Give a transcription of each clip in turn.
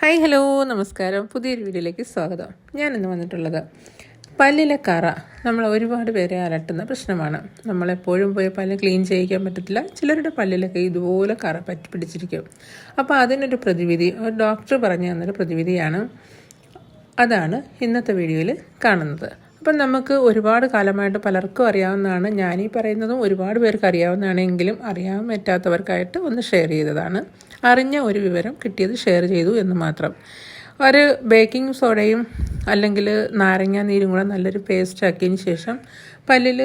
Hi hello നമസ്കാരം. പുതിയൊരു വീഡിയോയിലേക്ക് സ്വാഗതം. ഞാൻ ഇന്ന് വന്നിട്ടുള്ളത് പല്ലിലെ കറ നമ്മൾ ഒരുപാട് പേരെ അലട്ടുന്ന പ്രശ്നമാണ്. നമ്മളെപ്പോഴും പോയി പല്ല് ക്ലീൻ ചെയ്യിക്കാൻ പറ്റത്തില്ല. ചിലരുടെ പല്ലിലൊക്കെ ഇതുപോലെ കറ പറ്റി പിടിച്ചിരിക്കും. അപ്പോൾ അതിനൊരു പ്രതിവിധി ഒരു ഡോക്ടർ പറഞ്ഞു തന്നൊരു പ്രതിവിധിയാണ്. അതാണ് ഇന്നത്തെ വീഡിയോയിൽ കാണുന്നത്. അപ്പം നമുക്ക് ഒരുപാട് കാലമായിട്ട് പലർക്കും അറിയാവുന്നതാണ്. ഞാനീ പറയുന്നതും ഒരുപാട് പേർക്ക് അറിയാവുന്നതാണെങ്കിലും അറിയാൻ പറ്റാത്തവർക്കായിട്ട് ഒന്ന് ഷെയർ ചെയ്തതാണ്. അറിഞ്ഞ ഒരു വിവരം കിട്ടിയത് ഷെയർ ചെയ്തു എന്ന് മാത്രം. ഒരു ബേക്കിംഗ് സോഡയും അല്ലെങ്കിൽ നാരങ്ങ നീരും കൂടെ നല്ലൊരു പേസ്റ്റ് ആക്കിയതിന് ശേഷം പല്ലിൽ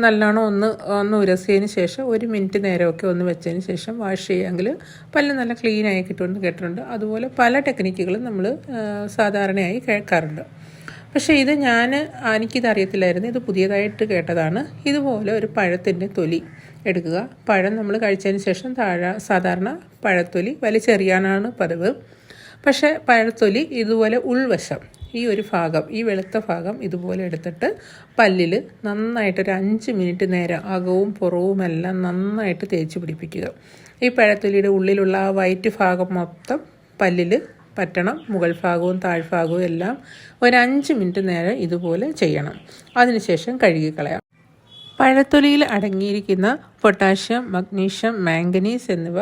നല്ലോണം ഒന്ന് ഒന്ന് ഉരസിയതിന് ശേഷം ഒരു മിനിറ്റ് നേരമൊക്കെ ഒന്ന് വെച്ചതിന് ശേഷം വാഷ് ചെയ്യുമെങ്കിൽ പല്ല് നല്ല ക്ലീനായി കിട്ടുമെന്ന് കേട്ടിട്ടുണ്ട്. അതുപോലെ പല ടെക്നിക്കുകളും നമ്മൾ സാധാരണയായി കേൾക്കാറുണ്ട്. പക്ഷേ ഇത് ഞാൻ എനിക്കിത് അറിയത്തില്ലായിരുന്നു ഇത് പുതിയതായിട്ട് കേട്ടതാണ്. ഇതുപോലെ ഒരു പഴത്തിന്റെ തൊലി എടുക്കുക. പഴം നമ്മൾ കഴിച്ചതിന് ശേഷം താഴെ സാധാരണ പഴത്തൊലി വലിച്ചെറിയാനാണ് പതിവ്. പക്ഷേ പഴത്തൊലി ഇതുപോലെ ഉൾവശം ഈ ഒരു ഭാഗം ഈ വെളുത്ത ഭാഗം ഇതുപോലെ എടുത്തിട്ട് പല്ലിൽ നന്നായിട്ടൊരു അഞ്ച് മിനിറ്റ് നേരം അകവും പുറവും എല്ലാം നന്നായിട്ട് തേച്ച് പിടിപ്പിക്കുക. ഈ പഴത്തൊലിയുടെ ഉള്ളിലുള്ള ആ വൈറ്റ് ഭാഗം മൊത്തം പല്ലിൽ പറ്റണം. മുകൾ ഭാഗവും താഴ്ഭാഗവും എല്ലാം ഒരു അഞ്ച് മിനിറ്റ് നേരം ഇതുപോലെ ചെയ്യണം. അതിനുശേഷം കഴുകിക്കളയാം പഴത്തൊലിയിൽ അടങ്ങിയിരിക്കുന്ന പൊട്ടാഷ്യം മഗ്നീഷ്യം മാംഗനീസ് എന്നിവ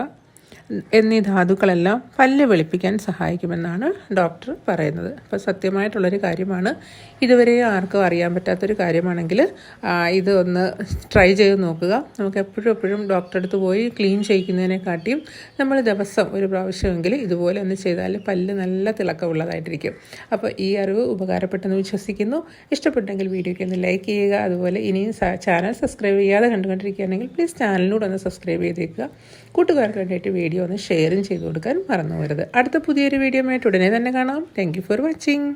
എന്നീ ധാതുക്കളെല്ലാം പല്ല് വെളുപ്പിക്കാൻ സഹായിക്കുമെന്നാണ് ഡോക്ടർ പറയുന്നത്. അപ്പോൾ സത്യമായിട്ടുള്ളൊരു കാര്യമാണ്. ഇതുവരെ ആർക്കും അറിയാൻ പറ്റാത്തൊരു കാര്യമാണെങ്കിൽ ഇത് ഒന്ന് ട്രൈ ചെയ്ത് നോക്കുക. നമുക്ക് എപ്പോഴും എപ്പോഴും ഡോക്ടറെ അടുത്ത് പോയി ക്ലീൻ ചെയ്യിക്കുന്നതിനെക്കാട്ടിയും നമ്മൾ ദിവസം ഒരു പ്രാവശ്യമെങ്കിലും ഇതുപോലെ ഒന്ന് ചെയ്താൽ പല്ല് നല്ല തിളക്കമുള്ളതായിട്ടിരിക്കും. അപ്പോൾ ഈ അറിവ് ഉപകാരപ്പെട്ടെന്ന് വിശ്വസിക്കുന്നു. ഇഷ്ടപ്പെട്ടെങ്കിൽ വീഡിയോയ്ക്ക് ഒന്ന് ലൈക്ക് ചെയ്യുക. അതുപോലെ ഇനിയും ചാനൽ സബ്സ്ക്രൈബ് ചെയ്യാതെ കണ്ടുകൊണ്ടിരിക്കുകയാണെങ്കിൽ പ്ലീസ് ചാനലിനോട് ഒന്ന് സബ്സ്ക്രൈബ് ചെയ്തേക്കുക. കൂട്ടുകാർക്ക് വേണ്ടിയിട്ട് വീഡിയോ ഒന്ന് ഷെയറും ചെയ്ത് കൊടുക്കാൻ മറന്നു പോരുത് അടുത്ത പുതിയൊരു വീഡിയോ ആയിട്ട് ഉടനെ തന്നെ കാണാം. Thank for watching